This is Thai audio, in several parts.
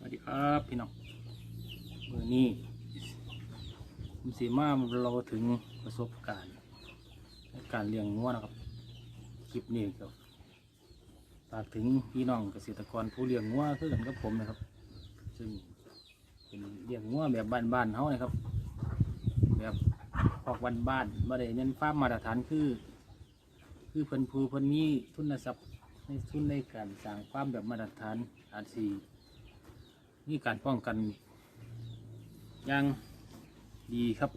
สวัสดีครับพี่น้องเมื่อนี้ผมสีมาเราถึงประสบการณ์การเลี้ยงงัวนะครับคลิปนี้ก็ฝากถึงพี่น้องเกษตรกรผู้เลี้ยงงัวคือกันกับผมนะครับ ซึ่งเป็นเลี้ยงงัวแบบบ้านๆเขานะครับ แบบออกบ้านๆม่ได้เน้นฟาร์มมาตรฐานคือ คือเพิ่นผู้เพิ่นมีทุนทรัพย์ในทุนในการสร้างฟาร์มแบบมาตรฐานอาจสี มีการป้องกันอย่างดีครับ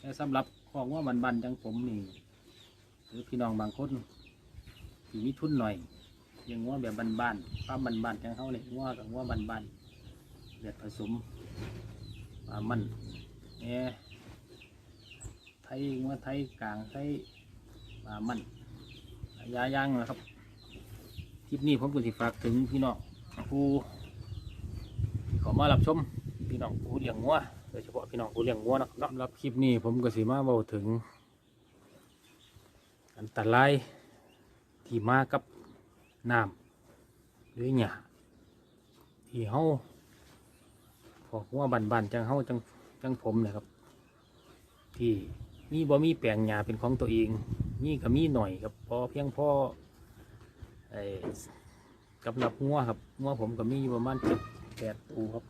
แต่สำหรับของว่าบันๆจังผมนี่หรือพี่น้องบางคนที่มีทุนหน่อยยังว่าแบบบ้านๆป้าบ้านๆจังเขาเลยว่ากับว่าบ้านๆเลือดผสมปลามันแหน่ยไทยว่าไทยกลางไทยปลามันยาย่างนะครับคลิปนี้ผมก็สิฝากถึงพี่น้องผู้ ขอมารับชมพี่น้องผู้เลี้ยงงัวโดยเฉพาะพี่น้องผู้เลี้ยงงัวนะครับสำหรับคลิปนี้ผมก็สีมาเบาถึง อันตรายที่มากับน้ำหรือหญ้าที่เฮาพอกงัวบันๆจังเฮาจังจังผมนะครับ ที่มีบ่มีแปลงหญ้าเป็นของตัวเองมีก็มีหน่อยครับพอเพียงพอไอ้กำลับงัวครับงัวผมก็มีอยู่ประมาณเจ็ด แปดตัวครับ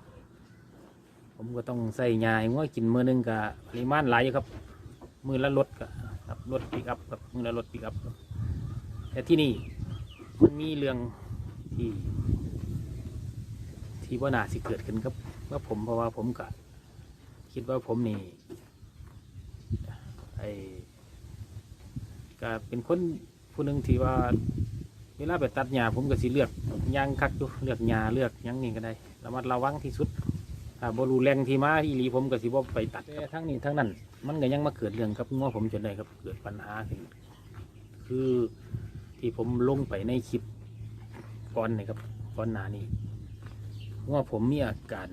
ผมก็ต้องใส่ยาให้งัวกินมือหนึงกับปริมาณหลายครับ มือละรถกับรถปิกอัพครับมือละรถปิกอัพครับแต่ที่นี่มันมีเรื่องที่ ที่ว่าน่าสิเกิดขึ้นครับว่าผมเพราะว่าผมก็คิดว่าผมนี่ไอ้ก็เป็นคนผู้หนึ่งที่ว่าเวลาไปตัดหญ้าผมก็สิเลือกหยางคักอยู่เลือกหญ้าเลือกยังนี่ก็ได้ ระมัดระวังที่สุดถ้าบรูแรงที่มาที่หลีผมก็สิบ่ไปตัดแต่ทั้งนี้ทั้งนั้น มันก็ยังมาเกิดเรื่องกับง้อผมจนได้ครับ เกิดปัญหาขึ้นคือที่ผมลงไปในคลิปก่อนนี่ครับก่อนหน้านี้ง้อผมมีอาการ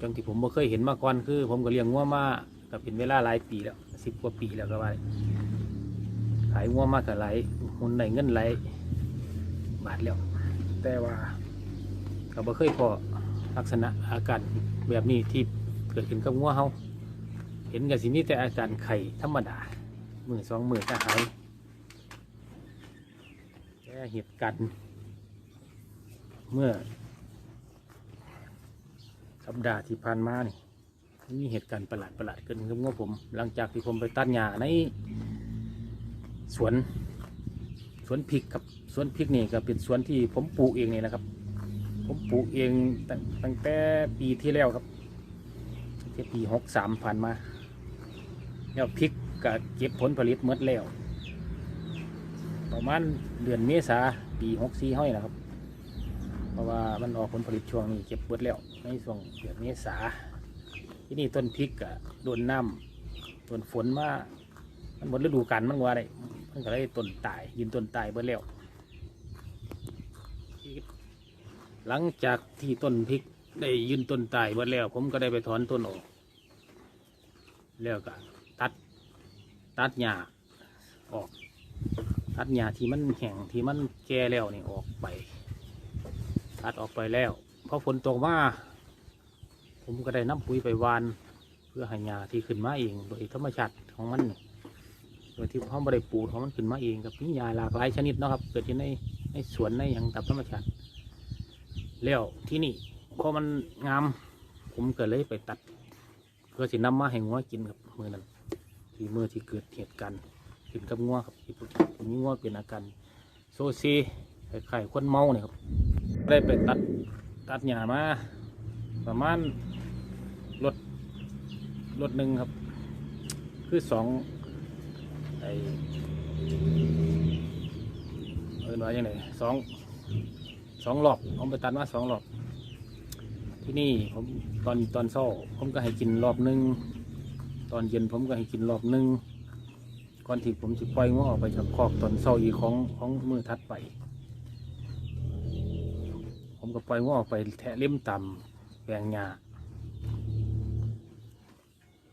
จังที่ผมบ่เคยเห็นมาก่อนคือ ผมก็เลี้ยงง้อมาก็เป็นเวลาหลายปีแล้วสิบกว่าปีแล้วก็ว่าขายงัวมากกับไหลมุนในเงินไหลบาทแล้วแต่ว่า ก็บ่เคยพอลักษณะอาการแบบนี้ที่เกิดขึ้นกับงัวเฮาเห็นกับสิมีแต่อาการไข่ธรรมดามือสองมือก็หายแต่เหตุการณ์เมื่อ สัปดาห์ที่ผ่านมานี่มีเหตุการณ์ประหลาดประหลาดเกิดขึ้นกับงัวผม หลังจากที่ผมไปตัดหญ้าในสวนสวนพริกครับสวนพริกนี่ก็เป็นสวนที่ผมปลูกเองนี่นะครับ ผมปลูกเองตั้งตั้งแต่ปีที่แล้วครับตั้งแต่ปีหกสามผ่านมา แล้วพริกก็เก็บผลผลิตหมดแล้ว ประมาณเดือนเมษาปีหกสี่ห้อยนะครับ เพราะว่ามันออกผลผลิตช่วงนี้เก็บเบิดแล้วในช่วงเดือนเมษาที่นี่ต้นพริกก็โดนน้ำโดนฝนมามันหมดฤดูกาลมันว่าได้มันก็เลยต้นตายยืนต้นตายเบิดแล้ว หลังจากที่ต้นพริกได้ยืนต้นตายเบิดแล้ว ผมก็ได้ไปถอนต้นออก แล้วก็ตัด ตัดหญ้าออก ตัดหญ้าที่มันแห้งที่มันแก่แล้วนี่ออกไป ตัดออกไปแล้วพอฝนตกมาผมก็ได้น้ำปุ๋ยไปวาน เพื่อให้หญ้าที่ขึ้นมาเอง โดยธรรมชาติของมันโดยที่เขาไม่ได้ปลูกของมันขึ้นมาเองกับมีหญ้าหลากหลายชนิดนะครับ เกิดอยู่ในในสวนในอย่างตามธรรมชาติ แล้วที่นี่พอมันงาม ผมก็เลยไปตัด เพื่อสินำมาให้งัวกินครับมือนั้นที่มือที่เกิดเหตุการณ์ขึ้นกับงัวครับที่มีงัวเป็นอาการโซซีคล้ายๆคนเมาเนี่ยครับได้ไปตัดตัดหญ้ามาประมาณรถรถหนึ่งครับ คือสองไอเอินว่าอย่างไรสอง องหลอกผมไปตัดมาสองหลอกที่นี่ผมตอนตอนเช้าผมก็ให้กินรอบหนึ่งตอนเย็นผมก็ให้กินรอบหนึ่งก่อนที่ผมจะปล่อยงัวออกไปจากคอกตอนเช้าอีกของของมือถัดไป ผมก็ปล่อยงัวออกไปแทะเล่มต่ำแปลงหญ้า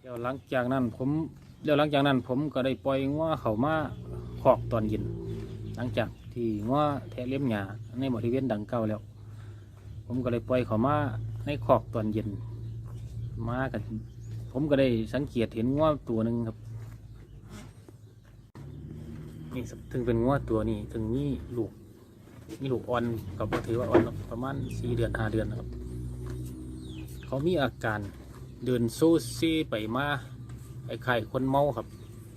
แล้วหลังจากนั้นผมแล้วหลังจากนั้นผมก็ได้ปล่อยงัวเข้ามาคอกตอนเย็น หลังจาก ที่งัวแทะเล่มหญ้าในบริเวณดังเก่าแล้ว ผมก็เลยปล่อยเขามาในคอกตอนเย็น มากันผมก็ได้สังเกตเห็นงัวตัวหนึ่งครับ นี่ถึงเป็นงัวตัวนี้ถึงนี่ลูกนี่ลูกอ่อนกับถือว่าอ่อนประมาณสี่เดือนห้าเดือนนะครับ เขามีอาการเดินโซ่ซีไปมาไอ้ไข่คนเมาครับ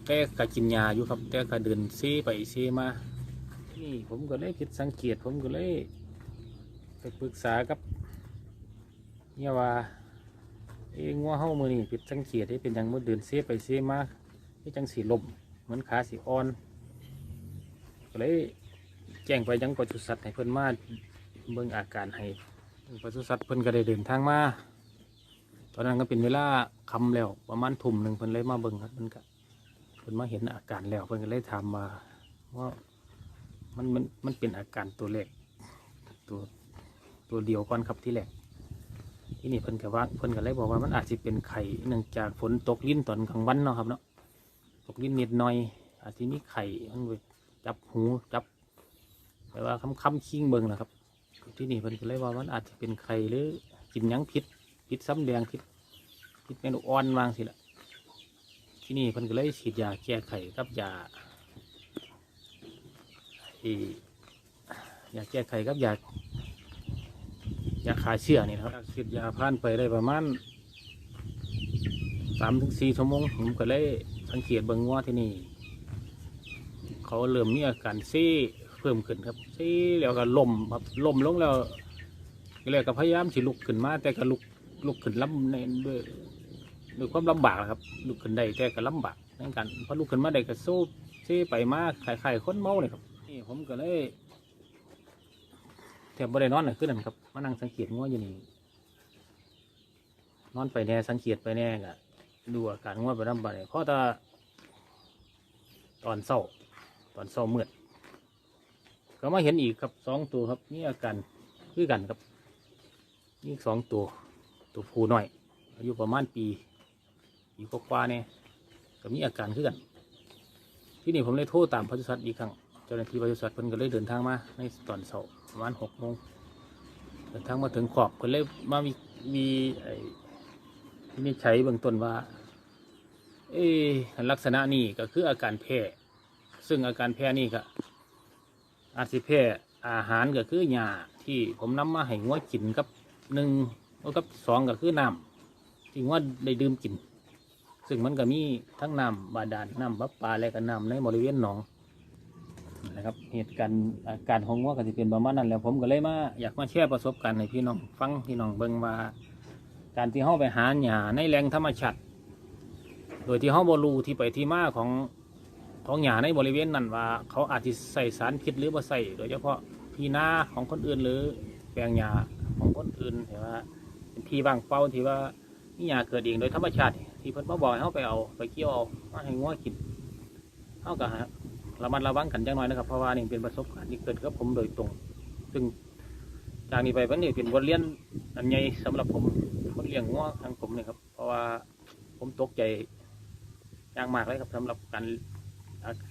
แต่ก็กินยาอยู่ครับ แต่ก็เดินซีไปซีมา นี่ผมก็เลยผิดสังเกตผมก็เลยไปปรึกษากับเนี่ยว่าเอ้งัวเฮามือนี่ผิดสังเกตได้เป็นหยังมือเดินเซไปเซมาที่จังสีลมเหมือนขาสีอ่อน ก็เลยแจ้งไปยังปศุสัตว์ให้เพิ่นมาเบิ่งอาการให้ปศุสัตว์เพิ่นก็ได้เดินทางมาตอนนั้นก็เป็นเวลาคำแล้วประมาณทุ่มหนึ่งเพิ่นเลยมาเบิ่งครับเพิ่นก็เพิ่นมาเห็นอาการแล้วเพิ่นก็เลยถามมาว่า มันมันมันเป็นอาการตัวเล็กตัวตัวเดียวก่อนครับที่แรกที่นี่เพิ่นก็ว่าเพิ่นก็เลยบอกว่ามันอาจจะเป็นไข่เนื่องจากฝนตกลิ้นตอนกลางวันเนาะครับเนาะตกลิ้นนิดหน่อย อาจจะมีไข่มันจับหูจับแต่ว่าคำคำคิงเบิงนะครับ ที่นี่เพิ่นก็เลยว่ามันอาจจะเป็นไข่หรือกินยังพิษพิษซ้ำแดงพิษพิษเมนูอ่อนวางสิละที่นี่เพิ่นก็เลยฉีดยาแก้ไข่กับยา ที่อยากแก้ไขครับอยาก อยากขายเชื่อนี่นะครับฉีดยาผ่านไปได้ประมาณสามถึงสี่ชั่วโมงผมก็เลยสังเกตเบิ่งว่าที่นี่ เขาเริ่มมีอาการซีเพิ่มขึ้นครับซีแล้วก็ลมครับลมลงแล้วก็เลยก็พยายามสิลุกขึ้นมา แต่ก็ลุกลุกขึ้นลำในด้วยด้วยความลำบากครับ ลุกขึ้นได้แต่ก็ลำบากเหมือนกันพอลุกขึ้นมาได้ก็สู้ซีไปมาไข่ๆคนเมาเลยครับ นี่ผมก็เลยแถบบริเนอนน่ะขึ้นนั่นครับมานั่งสังเกตงัวอยู่นี่นอนไปแน่สังเกตไปแน่ก็ดูอาการงัวไปน้ำบัดเนี่ยเพราะต่ตอนเศร้าตอนเศร้ามืดก็มาเห็นอีกครับสองตัวครับนี่อาการคือกันครับนี่สองตัวตัวผู้น้อย อายุประมาณปีปีกว่าเนี่ยก็มีอาการคือกัน ที่นี่ผมเลยโทรตามปศุสัตว์อีกครั้ง เจ้าหน้าที่ปศุสัตว์เพิ่นก็เลยเดินทางมาในตอนเช้าประมาณหกโมงเดินทางมาถึงขอบเพิ่นเลยมามีมีไอ้ที่นี่ใช้เบื้องต้นว่า เออลักษณะนี้ก็คืออาการแพ้ซึ่งอาการแพ้นี่ก็อาจสิแพ้อาหารก็คือหญ้าที่ผมนำมาให้งัวกินกับหนึ่งกับสองก็คือน้ำที่งัวได้ดื่มกิน ซึ่งมันก็มีทั้งน้ำบาดาลน้ำประปาและก็น้ำในบริเวณหนอง นะครับเหตุการณ์อาการของงัวก็จะเป็นประมาณนั้นแล้วผมก็เลยมาอยากมาแชร์ประสบการณ์ให้พี่น้องฟังพี่น้องเบิ่งว่า การที่เฮาไปหาหญ้าในแหล่งธรรมชาติโดยที่เฮาบ่รู้ที่ไปที่มาของของหญ้าในบริเวณนั้นว่า เขาอาจจะใส่สารพิษหรือบ่ใส่โดยเฉพาะที่นาของคนอื่นหรือแปลงหญ้าของคนอื่นเห็นว่าเป็นที่ว่างเปล่าที่ว่านี่หญ้าเกิดเองโดยธรรมชาติ ที่เพิ่นมาบอกให้เฮาไปเอาไปเกี่ยวเอามาให้งัวกินเฮาก็ ระมัดระวังกันจังหน่อยนะครับเพราะว่านี่เป็นประสบการณ์ที่เกิดกับผมโดยตรง ซึ่งจากนี้ไปมันนี่เป็นบทเรียนอันใหญ่สำหรับผมคนเลี้ยงงัวทางผมนี่ครับ เพราะว่าผมตกใจอย่างมากเลยครับสำหรับการ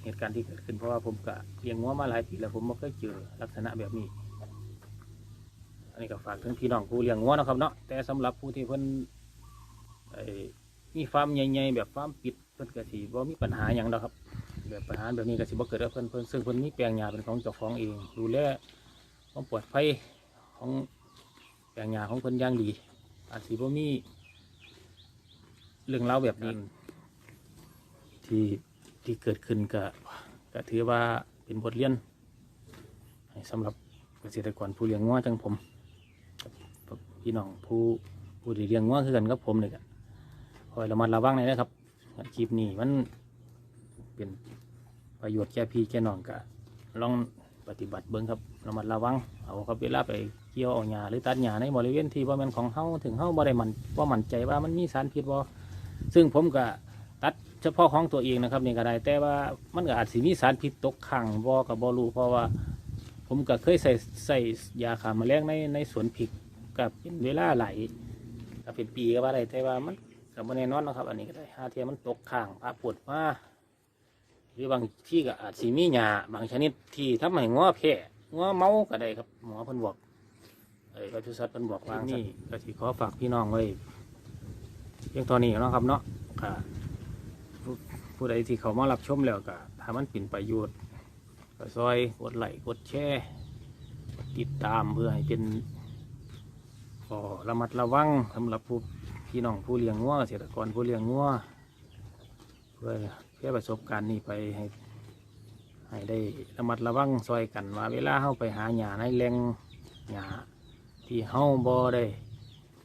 เหตุการณ์ที่เกิดขึ้นเพราะว่าผมก็เลี้ยงงัวมาหลายปีแล้วผมไม่เคยเจอลักษณะแบบนี้ อันนี้ก็ฝากถึงพี่น้องผู้เลี้ยงงัวนะครับเนาะแต่สำหรับผู้ที่เพิ่นมีฟาร์มใหญ่ๆแบบฟาร์มปิดเพิ่นก็สิบ่มีปัญหาหยังดอกครับ แบบปัญหาแบบนี้ก็สิบ่เกิดกับเพิ่นเพิ่นซึ่งเพิ่นมีแปลงหญ้าเป็นของเจ้าของเองดูแลความปลอดภัยของแปลงหญ้าของเพิ่นอย่างดี อาจสิบ่มีเรื่องราวแบบนี้ที่ที่เกิดขึ้นก็ก็ถือว่าเป็นบทเรียนให้สำหรับเกษตรกรผู้เลี้ยงงัวจังผมกับพี่น้องผู้ผู้ที่เลี้ยงงัวคือกันกับผมเลยก็คอยระมัดระวังหน่อยนะครับคลิปนี้มัน เป็นประโยชน์แก่พี่แก่น้องก็ลองปฏิบัติเบิ้งครับระมัดระวังเอาครับเวลาไปเกี่ยวเอาหญ้าหรือตัดหญ้าในบริเวณที่ว่ามันของเฮาถึงเฮาบ่ได้มันว่ามั่นใจว่ามันมีสารพิษบ่ซึ่งผมก็ตัดเฉพาะของตัวเองนะครับนี่ก็ได้แต่ว่ามันก็อาจสิมีสารพิษตกค้างบ่ก็บ่รู้เพราะว่า ผมก็เคยใส่ใส่ยาฆ่าแมลงในในสวนพริกกับเป็นเวลาหลายก็เป็นปีก็ว่าได้แต่ว่ามันกับแน่นอนนะครับ อันนี้ก็ได้หาเทียมันตกค้างอาปวดมา หรือบางที่ก็อาจสิมีหญ้าบางชนิดที่ทำให้งัวแพ้งัวเมาก็ได้ครับหมอเพิ่นบอกไอ้ปศุสัตว์มันบอกว่านี่ก็สิขอฝากพี่น้องไว้เพียงตอนนี้เนาะครับเนาะค่ะผู้ใดที่เขามารับชมแล้วก็ถ้ามันเป็นประโยชน์ก็ซอยกดไลค์กดแชร์ติดตามเพื่อให้เป็นก็ระมัดระวังสำหรับผู้พี่น้องผู้เลี้ยงงัวเกษตรกรผู้เลี้ยงงัวเพื่อ เพื่อประสบการณ์นี้ไปให้ให้ได้ระมัดระวังซอยกันว่าเวลาเฮาไปหาหญ้าในแหล่งหญ้าที่เฮาบ่ได้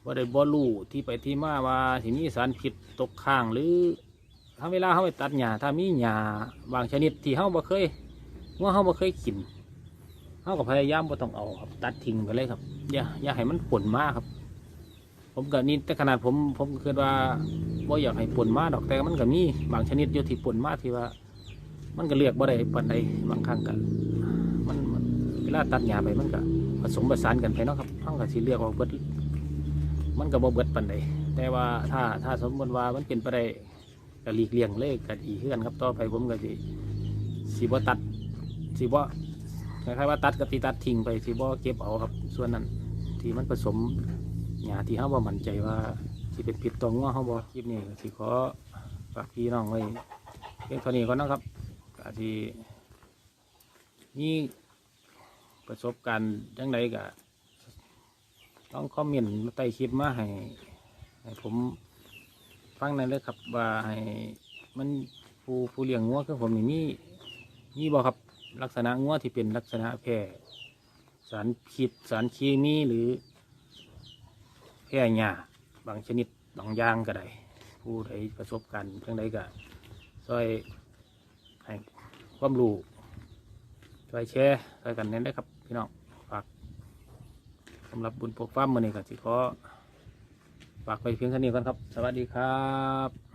บ่ได้บ่รู้ที่ไปที่มาว่าสิมีสารพิษตกค้างหรือถ้าเวลาเฮาไปตัดหญ้าถ้ามีหญ้าบางชนิดที่เฮาบ่เคยว่าเฮาบ่เคยกินเฮาก็พยายามบ่ต้องเอาครับตัดทิ้งไปเลยครับอย่าอย่าให้มันผลมากครับ ผมก็นี่แต่ขนาดผมผมคิดว่าบ่อยากให้ผลมาดอกแต่มันก็มีบางชนิดอยู่ที่ผลมาที่ว่า มันก็เลือกบ่ได้ปานใดบางครั้งก็มันมันเวลาตัดหญ้าไปมันก็ผสมผสานกันไปเนาะครับเฮาก็สิเลือกเอาเบิดมันก็บ่เบิดปานใดแต่ว่าถ้าถ้าสมมติว่ามันเป็นไปได้ก็หลีกเลี่ยงเลยก็ดีคือกันครับต่อไปผมก็สิสิบ่ตัดสิบ่คล้ายๆว่าตัดก็ตีตัดทิ้งไปสิบ่เก็บเอาครับส่วนนั้นที่มันผสมาที่เฮาบ่มั่นใจว่าสิเป็นผิดต่องัวเฮาบ่คลิปนี้ก็สิขอฝากพี่น้องไว้เพียงเท่านี้ก่อนนะครับอาจจะมีประสบการณ์จังไดก็ต้องคอมเมนต์ใต้คลิปมาให้ให้ผมฟังหนั่นเลยครับว่าให้มันผู้ผู้เลี้ยงงัวคือผมนี่มีมีบ่ครับลักษณะงัวที่เป็นลักษณะแพ้สารพิษสารเคมีหรือ แค่หญ้าบางชนิดบางอย่างก็ได้ผู้ใดประสบการณ์จังใดก็ซอยให้ความรู้ช่วยแชร์ช่วยกันเน้นได้ครับพี่น้องฝากสำหรับบุญปกฟ้ามือนี้ก็สิขอฝากไปเพียงเท่านี้ก่อนครับ สวัสดีครับ